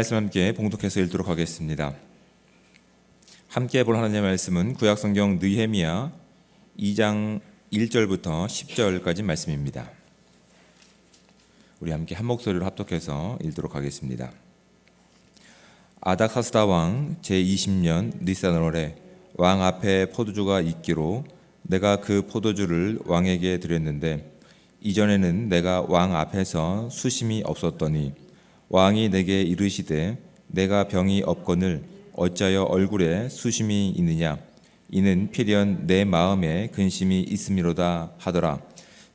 말씀 함께 봉독해서 읽도록 하겠습니다. 함께 볼 하나님의 말씀은 구약성경 느헤미야 2장 1절부터 10절까지 말씀입니다. 우리 함께 한 목소리로 합독해서 읽도록 하겠습니다. 아닥하스다 왕 제20년 니산월에 왕 앞에 포도주가 있기로 내가 그 포도주를 왕에게 드렸는데 이전에는 내가 왕 앞에서 수심이 없었더니 왕이 내게 이르시되 내가 병이 없거늘 어찌하여 얼굴에 수심이 있느냐? 이는 필연 내 마음에 근심이 있음이로다 하더라.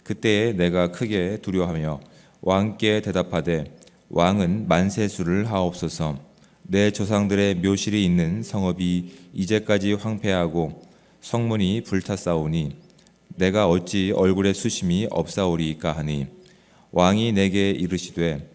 그때에 내가 크게 두려워하며 왕께 대답하되 왕은 만세수를 하옵소서. 내 조상들의 묘실이 있는 성읍이 이제까지 황폐하고 성문이 불탔사오니 내가 어찌 얼굴에 수심이 없사오리이까 하니? 왕이 내게 이르시되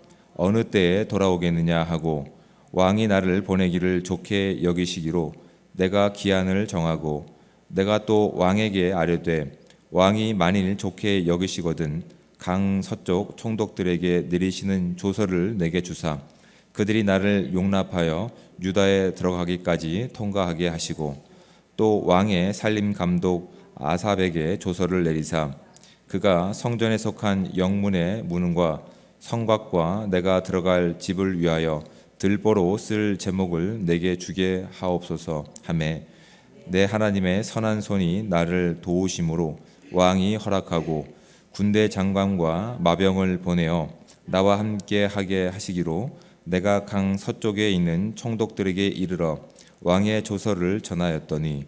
어느 때에 돌아오겠느냐 하고 왕이 나를 보내기를 좋게 여기시기로 내가 기한을 정하고 내가 또 왕에게 아뢰되 왕이 만일 좋게 여기시거든 강 서쪽 총독들에게 내리시는 조서를 내게 주사 그들이 나를 용납하여 유다에 들어가기까지 통과하게 하시고 또 왕의 살림 감독 아삽에게 조서를 내리사 그가 성전에 속한 영문의 문과 성곽과 내가 들어갈 집을 위하여 들보로 쓸 제목을 내게 주게 하옵소서 하매 내 하나님의 선한 손이 나를 도우심으로 왕이 허락하고 군대 장관과 마병을 보내어 나와 함께 하게 하시기로 내가 강 서쪽에 있는 총독들에게 이르러 왕의 조서를 전하였더니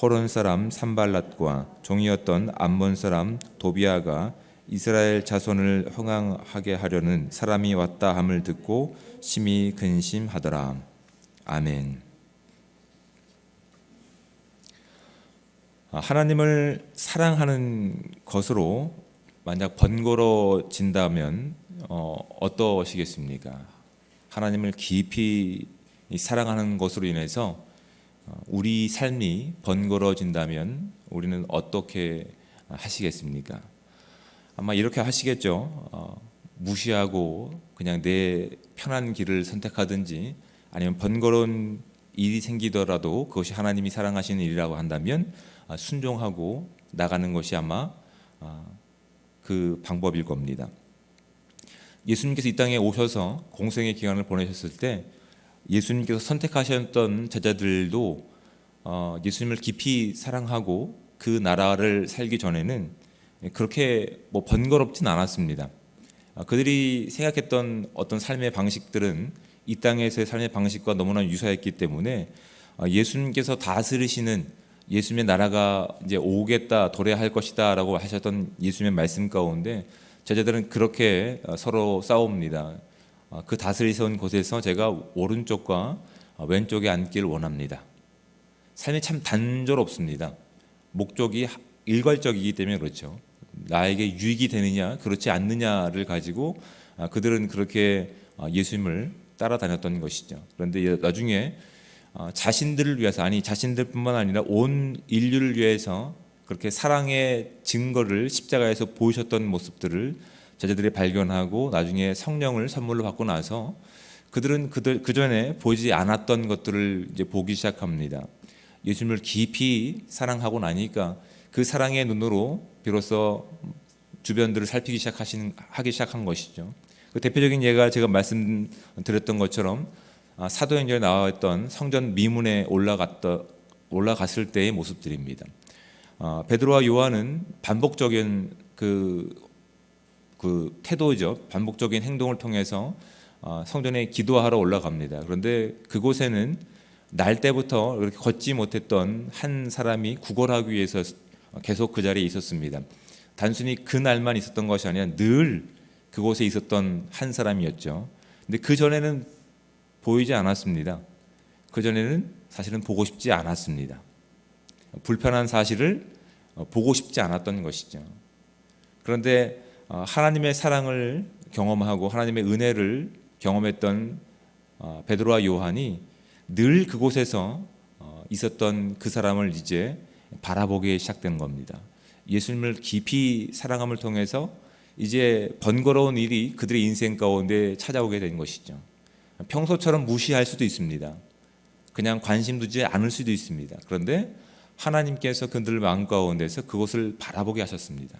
호론 사람 산발랏과 종이었던 암몬 사람 도비아가 이스라엘 자손을 흥황하게 하려는 사람이 왔다 함을 듣고 심히 근심하더라. 아멘. 아, 하나님을 사랑하는 것으로 만약 번거로진다면 어, 어떠시겠습니까? 하나님을 깊이 사랑하는 것으로 인해서 어, 우리 삶이 번거로워진다면 우리는 어떻게 하시겠습니까? 아마 이렇게 하시겠죠. 어, 무시하고 그냥 내 편한 길을 선택하든지 아니면 번거로운 일이 생기더라도 그것이 하나님이 사랑하시는 일이라고 한다면 아, 순종하고 나가는 것이 아마 아, 그 방법일 겁니다. 예수님께서 이 땅에 오셔서 공생의 기간을 보내셨을 때 예수님께서 선택하셨던 제자들도 어, 예수님을 깊이 사랑하고 그 나라를 살기 전에는 그렇게 뭐 번거롭진 않았습니다. 아, 그들이 생각했던 어떤 삶의 방식들은 이 땅에서의 삶의 방식과 너무나 유사했기 때문에 아, 예수님께서 다스리시는 예수님의 나라가 이제 오겠다 도래할 것이다라고 하셨던 예수님의 말씀 가운데 제자들은 그렇게 어, 서로 싸웁니다. 어, 그 다스리선 곳에서 제가 오른쪽과 어, 왼쪽에 앉길 원합니다. 삶이 참 단조롭습니다. 목적이 일괄적이기 때문에 그렇죠. 나에게 유익이 되느냐 그렇지 않느냐를 가지고 아, 그들은 그렇게 예수님을 따라다녔던 것이죠. 그런데 나중에 자신들을 위해서 아니 자신들뿐만 아니라 온 인류를 위해서 그렇게 사랑의 증거를 십자가에서 보이셨던 모습들을 제자들이 발견하고 나중에 성령을 선물로 받고 나서 그들은 그들 그 전에 보지 않았던 것들을 이제 보기 시작합니다. 예수님을 깊이 사랑하고 나니까 그 사랑의 눈으로 비로소 주변들을 살피기 시작하시는 하기 시작한 것이죠. 그 대표적인 예가 제가 말씀드렸던 것처럼 아, 사도행전에 나와있던 성전 미문에 올라갔다 올라갔을 때의 모습들입니다. 어, 베드로와 요한은 반복적인 그, 그 태도죠. 반복적인 행동을 통해서 어, 성전에 기도하러 올라갑니다. 그런데 그곳에는 날 때부터 그렇게 걷지 못했던 한 사람이 구걸하기 위해서 계속 그 자리에 있었습니다. 단순히 그 날만 있었던 것이 아니라 늘 그곳에 있었던 한 사람이었죠. 근데 그 전에는 보이지 않았습니다. 그 전에는 사실은 보고 싶지 않았습니다. 불편한 사실을 어, 보고 싶지 않았던 것이죠. 그런데 어, 하나님의 사랑을 경험하고 하나님의 은혜를 경험했던 어, 베드로와 요한이 늘 그곳에서 있었던 그 사람을 이제 바라보기 시작된 겁니다. 예수님을 깊이 사랑함을 통해서 이제 번거로운 일이 그들의 인생 가운데 찾아오게 된 것이죠. 평소처럼 무시할 수도 있습니다. 그냥 관심 두지 않을 수도 있습니다. 그런데 하나님께서 그들 마음 가운데서 그것을 바라보게 하셨습니다.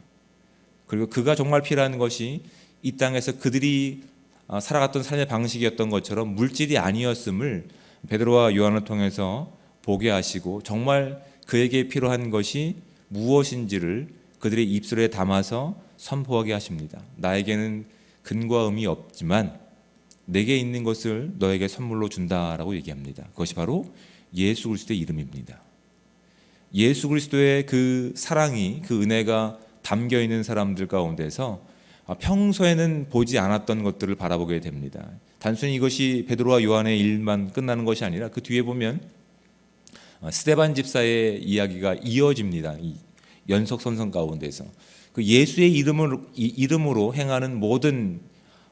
그리고 그가 정말 필요한 것이 이 땅에서 그들이 아, 살아갔던 삶의 방식이었던 것처럼 물질이 아니었음을 베드로와 요한을 통해서 보게 하시고 정말 그에게 필요한 것이 무엇인지를 그들의 입술에 담아서 선포하게 하십니다. 나에게는 근과 음이 없지만 내게 있는 것을 너에게 선물로 준다라고 얘기합니다. 그것이 바로 예수 그리스도의 이름입니다. 예수 그리스도의 그 사랑이 그 은혜가 담겨 있는 사람들 가운데서 평소에는 보지 않았던 것들을 바라보게 됩니다. 단순히 이것이 베드로와 요한의 일만 끝나는 것이 아니라 그 뒤에 보면 어, 스테반 집사의 이야기가 이어집니다. 이 연속선상 가운데서 그 예수의 이름으로 이- 이름으로 행하는 모든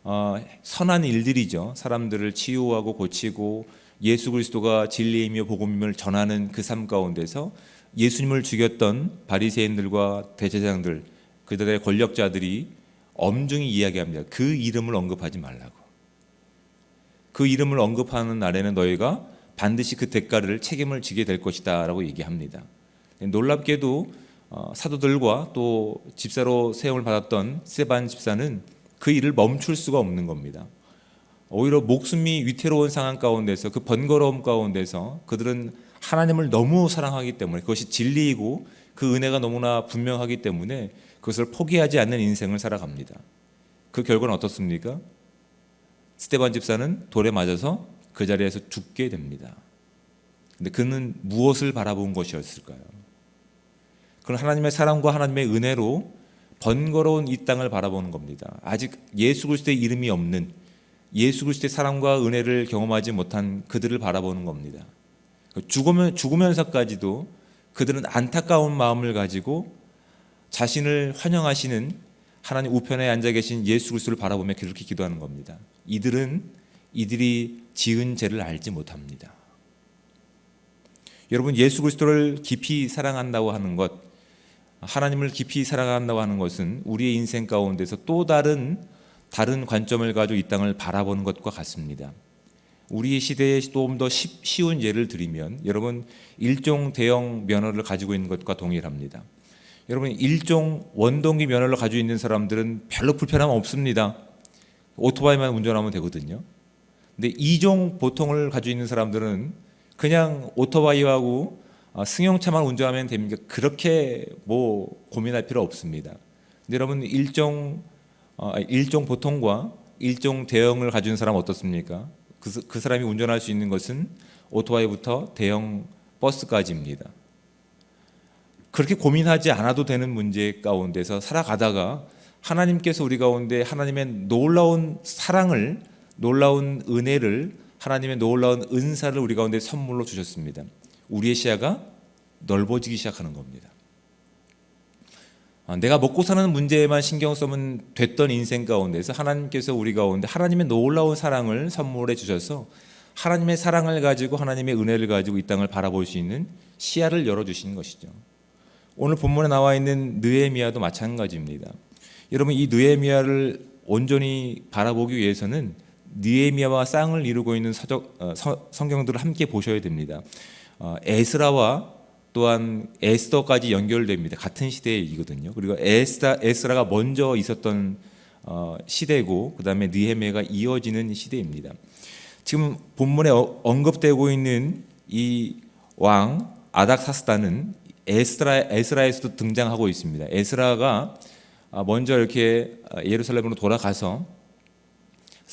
어, 선한 일들이죠. 사람들을 치유하고 고치고 예수 그리스도가 진리이며 복음임을 전하는 그 삶 가운데서 예수님을 죽였던 바리새인들과 대제사장들 그들의 권력자들이 엄중히 이야기합니다. 그 이름을 언급하지 말라고. 그 이름을 언급하는 날에는 너희가 반드시 그 대가를 책임을 지게 될 것이다라고 얘기합니다. 놀랍게도 어, 사도들과 또 집사로 세움을 받았던 세반 집사는 그 일을 멈출 수가 없는 겁니다. 오히려 목숨이 위태로운 상황 가운데서 그 번거로움 가운데서 그들은 하나님을 너무 사랑하기 때문에 그것이 진리이고 그 은혜가 너무나 분명하기 때문에 그것을 포기하지 않는 인생을 살아갑니다. 그 결과는 어떻습니까? 스테반 집사는 돌에 맞아서 그 자리에서 죽게 됩니다. 근데 그는 무엇을 바라본 것이었을까요? 그는 하나님의 사랑과 하나님의 은혜로 번거로운 이 땅을 바라보는 겁니다. 아직 예수 그리스도의 이름이 없는 예수 그리스도의 사랑과 은혜를 경험하지 못한 그들을 바라보는 겁니다. 죽으면 죽으면서까지도 그들은 안타까운 마음을 가지고 자신을 환영하시는 하나님 우편에 앉아 계신 예수 그리스도를 바라보며 그렇게 기도하는 겁니다. 이들은 이들이 지은 죄를 알지 못합니다. 여러분 예수 그리스도를 깊이 사랑한다고 하는 것, 하나님을 깊이 사랑한다고 하는 것은 우리의 인생 가운데서 또 다른 다른 관점을 가지고 이 땅을 바라보는 것과 같습니다. 우리 시대에 좀더 쉬운 예를 드리면 여러분 일종 대형 면허를 가지고 있는 것과 동일합니다. 여러분 일종 원동기 면허를 가지고 있는 사람들은 별로 불편함 없습니다. 오토바이만 운전하면 되거든요. 근데 이종 보통을 가지고 있는 사람들은 그냥 오토바이하고 어, 승용차만 운전하면 됩니까? 그렇게 뭐 고민할 필요 없습니다. 근데 여러분 일종 어, 일종 보통과 일종 대형을 가진 사람 어떻습니까? 그, 사- 그 사람이 운전할 수 있는 것은 오토바이부터 대형 버스까지입니다. 그렇게 고민하지 않아도 되는 문제 가운데서 살아가다가 하나님께서 우리 가운데 하나님의 놀라운 사랑을 놀라운 은혜를 하나님의 놀라운 은사를 우리 가운데 선물로 주셨습니다. 우리의 시야가 넓어지기 시작하는 겁니다. 아, 내가 먹고 사는 문제에만 신경 쓰면 됐던 인생 가운데서 하나님께서 우리 가운데 하나님의 놀라운 사랑을 선물해 주셔서 하나님의 사랑을 가지고 하나님의 은혜를 가지고 이 땅을 바라볼 수 있는 시야를 열어 주시는 것이죠. 오늘 본문에 나와 있는 느헤미야도 마찬가지입니다. 여러분 이 느헤미야를 온전히 바라보기 위해서는 느헤미야와 쌍을 이루고 있는 서적, 어, 서- 성경들을 함께 보셔야 됩니다. 어, 에스라와 또한 에스더까지 연결됩니다. 같은 시대이거든요. 그리고 에스라, 에스라가 먼저 있었던 어, 시대고 그 다음에 느헤미야가 이어지는 시대입니다. 지금 본문에 어- 언급되고 있는 이 왕 아닥사스다는 에스라 에스라에서도 등장하고 있습니다. 에스라가 아, 먼저 이렇게 아, 예루살렘으로 돌아가서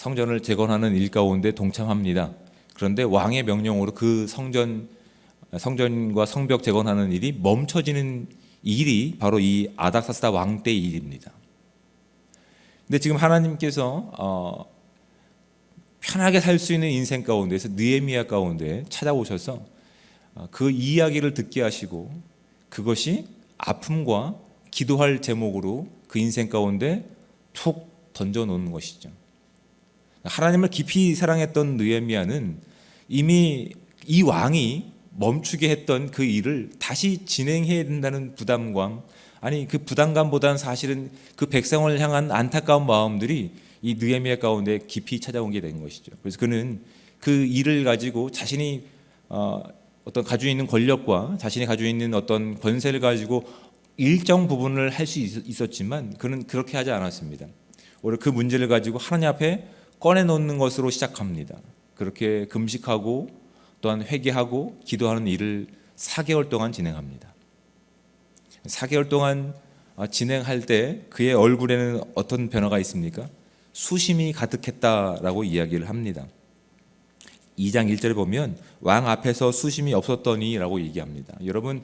성전을 재건하는 일 가운데 동참합니다. 그런데 왕의 명령으로 그 성전 성전과 성벽 재건하는 일이 멈춰지는 일이 바로 이 아닥사스다 왕 때의 일입니다. 근데 지금 하나님께서 어, 편하게 살 수 있는 인생 가운데서 느헤미야 가운데 찾아오셔서 어, 그 이야기를 듣게 하시고 그것이 아픔과 기도할 제목으로 그 인생 가운데 툭 던져 놓는 것이죠. 하나님을 깊이 사랑했던 느헤미야는 이미 이 왕이 멈추게 했던 그 일을 다시 진행해야 된다는 부담감 아니 그 부담감보다는 사실은 그 백성을 향한 안타까운 마음들이 이 느헤미야 가운데 깊이 찾아온 게 된 것이죠. 그래서 그는 그 일을 가지고 자신이 어, 어떤 가지고 있는 권력과 자신이 가지고 있는 어떤 권세를 가지고 일정 부분을 할 수 있었지만 그는 그렇게 하지 않았습니다. 오히려 그 문제를 가지고 하나님 앞에 꺼내 놓는 것으로 시작합니다. 그렇게 금식하고 또한 회개하고 기도하는 일을 4개월 동안 진행합니다. 4개월 동안 아, 진행할 때 그의 얼굴에는 어떤 변화가 있습니까? 수심이 가득했다라고 이야기를 합니다. 2장 1절에 보면 왕 앞에서 수심이 없었더니라고 얘기합니다. 여러분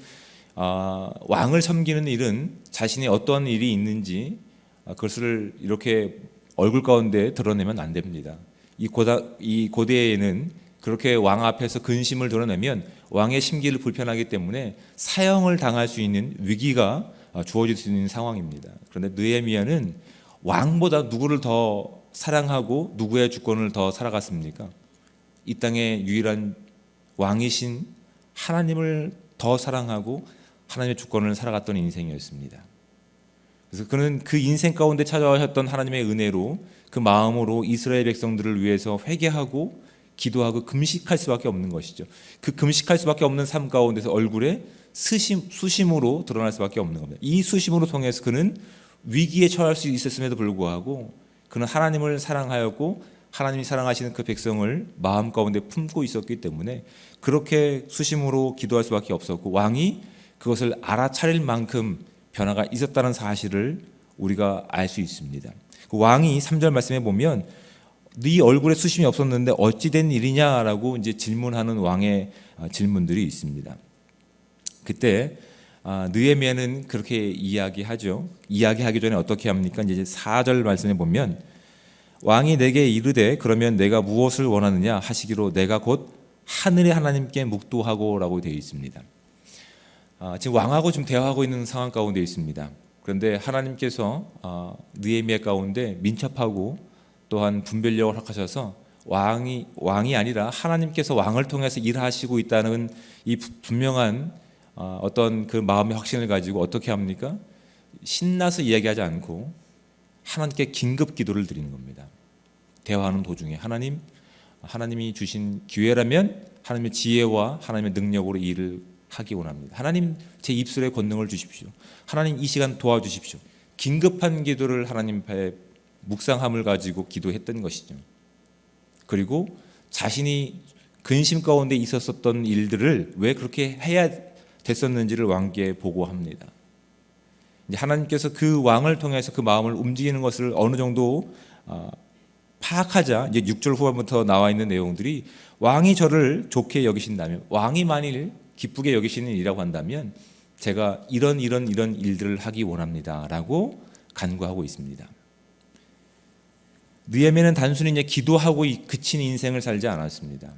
아, 왕을 섬기는 일은 자신이 어떠한 일이 있는지 아, 그것을 이렇게 얼굴 가운데 드러내면 안 됩니다. 이 고다 이 고대에는 그렇게 왕 앞에서 근심을 드러내면 왕의 심기를 불편하기 때문에 사형을 당할 수 있는 위기가 어, 주어질 수 있는 상황입니다. 그런데 느헤미야는 왕보다 누구를 더 사랑하고 누구의 주권을 더 살아갔습니까? 이 땅의 유일한 왕이신 하나님을 더 사랑하고 하나님의 주권을 살아갔던 인생이었습니다. 그래서 그는 그 인생 가운데 찾아오셨던 하나님의 은혜로 그 마음으로 이스라엘 백성들을 위해서 회개하고 기도하고 금식할 수밖에 없는 것이죠. 그 금식할 수밖에 없는 삶 가운데서 얼굴에 수심, 수심으로 드러날 수밖에 없는 겁니다. 이 수심으로 통해서 그는 위기에 처할 수 있었음에도 불구하고 그는 하나님을 사랑하였고 하나님이 사랑하시는 그 백성을 마음 가운데 품고 있었기 때문에 그렇게 수심으로 기도할 수밖에 없었고 왕이 그것을 알아차릴 만큼 변화가 있었다는 사실을 우리가 알 수 있습니다. 그 왕이 3절 말씀에 보면 네 얼굴에 수심이 없었는데 어찌 된 일이냐라고 이제 질문하는 왕의 아, 질문들이 있습니다. 그때 아, 느헤미야는 그렇게 이야기하죠. 이야기하기 전에 어떻게 합니까? 이제 4절 말씀에 보면 왕이 내게 이르되 그러면 내가 무엇을 원하느냐 하시기로 내가 곧 하늘의 하나님께 묵도하고라고 되어 있습니다. 아, 지금 왕하고 좀 대화하고 있는 상황 가운데 있습니다. 그런데 하나님께서 아, 느헤미야 가운데 민첩하고 또한 분별력을 허락하셔서 왕이 왕이 아니라 하나님께서 왕을 통해서 일하시고 있다는 이 부- 분명한 아, 어떤 그 마음의 확신을 가지고 어떻게 합니까? 신나서 이야기하지 않고 하나님께 긴급 기도를 드리는 겁니다. 대화하는 도중에 하나님 하나님이 주신 기회라면 하나님의 지혜와 하나님의 능력으로 이 일을 하기 원합니다. 하나님 제 입술에 권능을 주십시오. 하나님 이 시간 도와주십시오. 긴급한 기도를 하나님 앞에 묵상함을 가지고 기도했던 것이죠. 그리고 자신이 근심 가운데 있었었던 일들을 왜 그렇게 해야 됐었는지를 왕께 보고합니다. 하나님께서 그 왕을 통해서 그 마음을 움직이는 것을 어느 정도 아, 파악하자 이제 6절 후반부터 나와 있는 내용들이 왕이 저를 좋게 여기신다면 왕이 만일 기쁘게 여기시는 일이라고 한다면 제가 이런 이런 이런 일들을 하기 원합니다라고 간구하고 있습니다. 느헤미야는 단순히 이제 기도하고 그친 인생을 살지 않았습니다.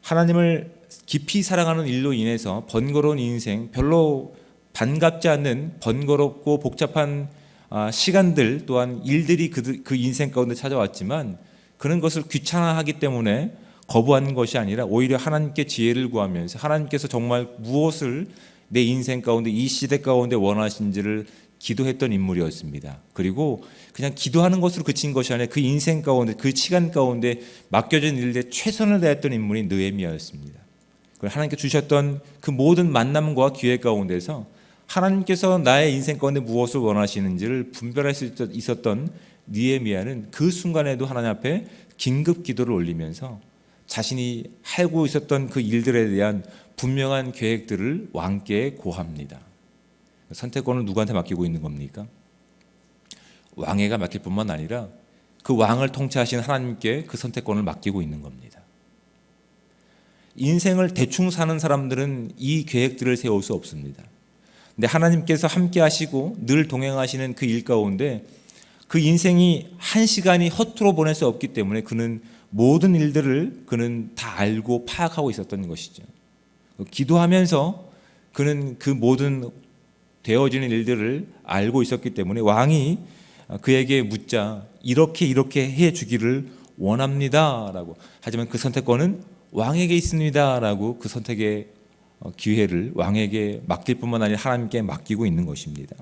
하나님을 깊이 사랑하는 일로 인해서 번거로운 인생, 별로 반갑지 않는 번거롭고 복잡한 아, 시간들 또한 일들이 그, 그 인생 가운데 찾아왔지만 그런 것을 귀찮아하기 때문에 거부하는 것이 아니라 오히려 하나님께 지혜를 구하면서 하나님께서 정말 무엇을 내 인생 가운데 이 시대 가운데 원하신지를 기도했던 인물이었습니다. 그리고 그냥 기도하는 것으로 그친 것이 아니라 그 인생 가운데 그 시간 가운데 맡겨진 일에 최선을 다했던 인물이 느헤미야였습니다. 하나님께 주셨던 그 모든 만남과 기회 가운데서 하나님께서 나의 인생 가운데 무엇을 원하시는지를 분별할 수 있었던 느헤미야는 그 순간에도 하나님 앞에 긴급 기도를 올리면서 자신이 하고 있었던 그 일들에 대한 분명한 계획들을 왕께 고합니다. 선택권을 누구한테 맡기고 있는 겁니까? 왕에게 맡길 뿐만 아니라 그 왕을 통치하신 하나님께 그 선택권을 맡기고 있는 겁니다. 인생을 대충 사는 사람들은 이 계획들을 세울 수 없습니다. 근데 하나님께서 함께 하시고 늘 동행하시는 그 일 가운데 그 인생이 한 시간이 허투루 보낼 수 없기 때문에 그는 모든 일들을 그는 다 알고 파악하고 있었던 것이죠. 기도하면서 그는 그 모든 되어지는 일들을 알고 있었기 때문에 왕이 그에게 묻자 이렇게 이렇게 해 주기를 원합니다라고 하지만 그 선택권은 왕에게 있습니다라고 그 선택의 기회를 왕에게 맡길 뿐만 아니라 하나님께 맡기고 있는 것입니다.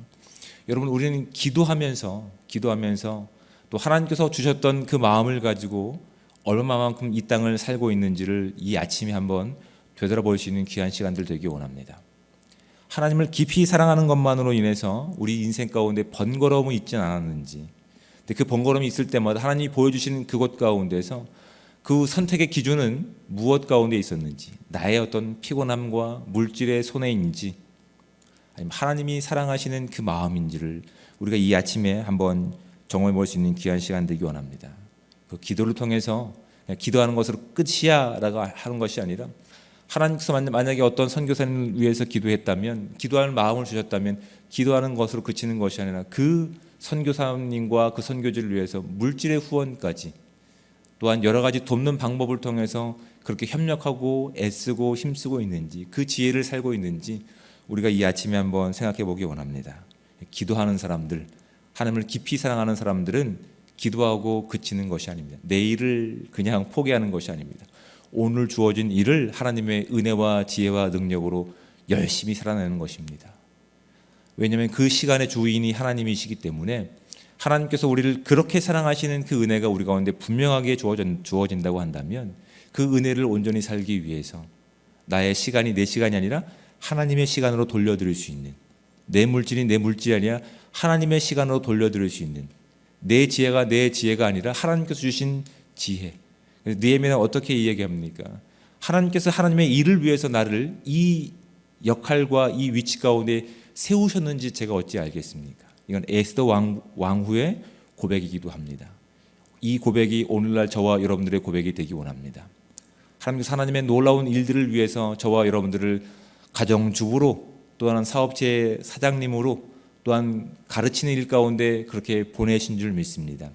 여러분 우리는 기도하면서 기도하면서 또 하나님께서 주셨던 그 마음을 가지고 얼마만큼 이 땅을 살고 있는지를 이 아침에 한번 되돌아볼 수 있는 귀한 시간들 되기 원합니다. 하나님을 깊이 사랑하는 것만으로 인해서 우리 인생 가운데 번거로움이 있지 않았는지, 근데 그 번거로움이 있을 때마다 하나님이 보여주시는 그것 가운데서 그 선택의 기준은 무엇 가운데 있었는지, 나의 어떤 피곤함과 물질의 손해인지, 아니면 하나님이 사랑하시는 그 마음인지를 우리가 이 아침에 한번 정오해 볼 수 있는 귀한 시간 되기 원합니다. 그 기도를 통해서 기도하는 것으로 끝이야라고 하는 것이 아니라 하나님께서 만약에 어떤 선교사님을 위해서 기도했다면 기도할 마음을 주셨다면 기도하는 것으로 그치는 것이 아니라 그 선교사님과 그 선교지를 위해서 물질의 후원까지 또한 여러 가지 돕는 방법을 통해서 그렇게 협력하고 애쓰고 힘쓰고 있는지 그 지혜를 살고 있는지 우리가 이 아침에 한번 생각해 보기 원합니다. 기도하는 사람들, 하나님을 깊이 사랑하는 사람들은 기도하고 그치는 것이 아닙니다. 내일을 그냥 포기하는 것이 아닙니다. 오늘 주어진 일을 하나님의 은혜와 지혜와 능력으로 열심히 살아내는 것입니다. 왜냐하면 그 시간의 주인이 하나님이시기 때문에 하나님께서 우리를 그렇게 사랑하시는 그 은혜가 우리 가운데 분명하게 주어진, 주어진다고 한다면 그 은혜를 온전히 살기 위해서 나의 시간이 내 시간이 아니라 하나님의 시간으로 돌려드릴 수 있는 내 물질이 내 물질이 아니라 하나님의 시간으로 돌려드릴 수 있는 내 지혜가 내 지혜가 아니라 하나님께서 주신 지혜. 느헤미야는 어떻게 이야기합니까? 하나님께서 하나님의 일을 위해서 나를 이 역할과 이 위치 가운데 세우셨는지 제가 어찌 알겠습니까? 이건 에스더 왕, 왕후의 고백이기도 합니다. 이 고백이 오늘날 저와 여러분들의 고백이 되기 원합니다. 하나님께서 하나님의 놀라운 일들을 위해서 저와 여러분들을 가정주부로 또한 사업체 사장님으로 또한 가르치는 일 가운데 그렇게 보내신 줄 믿습니다.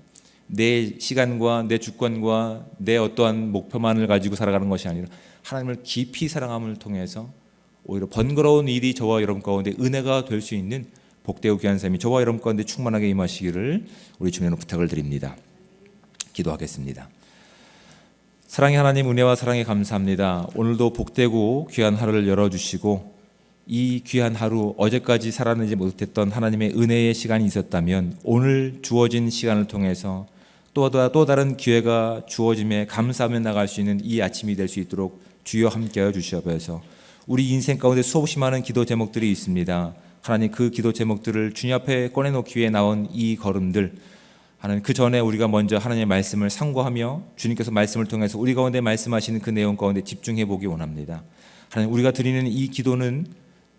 내 시간과 내 주권과 내 어떠한 목표만을 가지고 살아가는 것이 아니라 하나님을 깊이 사랑함을 통해서 오히려 번거로운 일이 저와 여러분 가운데 은혜가 될 수 있는 복되고 귀한 삶이 저와 여러분 가운데 충만하게 임하시기를 우리 주님으로 부탁을 드립니다. 기도하겠습니다. 사랑의 하나님 은혜와 사랑에 감사합니다. 오늘도 복되고 귀한 하루를 열어주시고 이 귀한 하루 어제까지 살아내지 못했던 하나님의 은혜의 시간이 있었다면 오늘 주어진 시간을 통해서 또, 또 다른 기회가 주어짐에 감사하며 나갈 수 있는 이 아침이 될 수 있도록 주여 함께하여 주시옵소서. 우리 인생 가운데 수없이 많은 기도 제목들이 있습니다. 하나님 그 기도 제목들을 주님 앞에 꺼내놓기 위해 나온 이 걸음들 하나님 그 전에 우리가 먼저 하나님의 말씀을 상고하며 주님께서 말씀을 통해서 우리 가운데 말씀하시는 그 내용 가운데 집중해 보기 원합니다. 하나님 우리가 드리는 이 기도는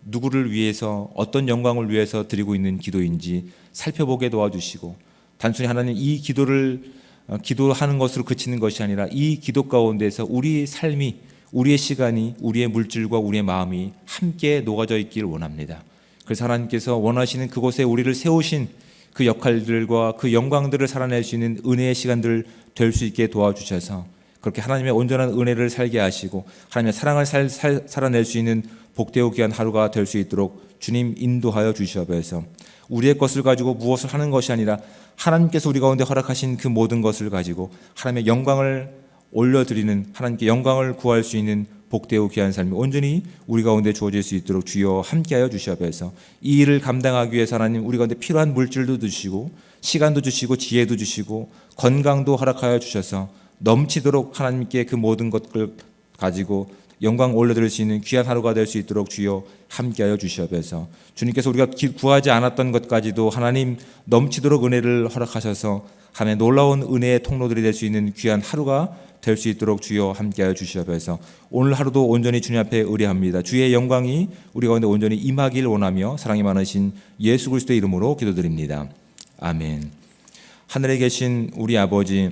누구를 위해서 어떤 영광을 위해서 드리고 있는 기도인지 살펴보게 도와주시고 단순히 하나님 이 기도를 어, 기도하는 것으로 그치는 것이 아니라 이 기도 가운데서 우리의 삶이 우리의 시간이 우리의 물질과 우리의 마음이 함께 녹아져 있기를 원합니다. 그래서 하나님께서 원하시는 그곳에 우리를 세우신 그 역할들과 그 영광들을 살아낼 수 있는 은혜의 시간들 될 수 있게 도와주셔서 그렇게 하나님의 온전한 은혜를 살게 하시고 하나님의 사랑을 살, 살, 살아낼 수 있는 복되고 귀한 하루가 될 수 있도록 주님 인도하여 주시옵소서. 우리의 것을 가지고 무엇을 하는 것이 아니라 하나님께서 우리 가운데 허락하신 그 모든 것을 가지고 하나님의 영광을 올려드리는 하나님께 영광을 구할 수 있는 복되고 귀한 삶이 온전히 우리 가운데 주어질 수 있도록 주여 함께하여 주시옵소서. 이 일을 감당하기 위해서 하나님 우리 가운데 필요한 물질도 주시고 시간도 주시고 지혜도 주시고 건강도 허락하여 주셔서 넘치도록 하나님께 그 모든 것을 가지고 영광 올려드릴 수 있는 귀한 하루가 될 수 있도록 주여 함께하여 주시옵소서. 주님께서 우리가 구하지 않았던 것까지도 하나님 넘치도록 은혜를 허락하셔서 하나님 놀라운 은혜의 통로들이 될 수 있는 귀한 하루가 될 수 있도록 주여 함께하여 주시옵소서. 오늘 하루도 온전히 주님 앞에 의뢰합니다. 주의 영광이 우리 가운데 온전히 임하길 원하며 사랑이 많으신 예수 그리스도의 이름으로 기도드립니다. 아멘. 하늘에 계신 우리 아버지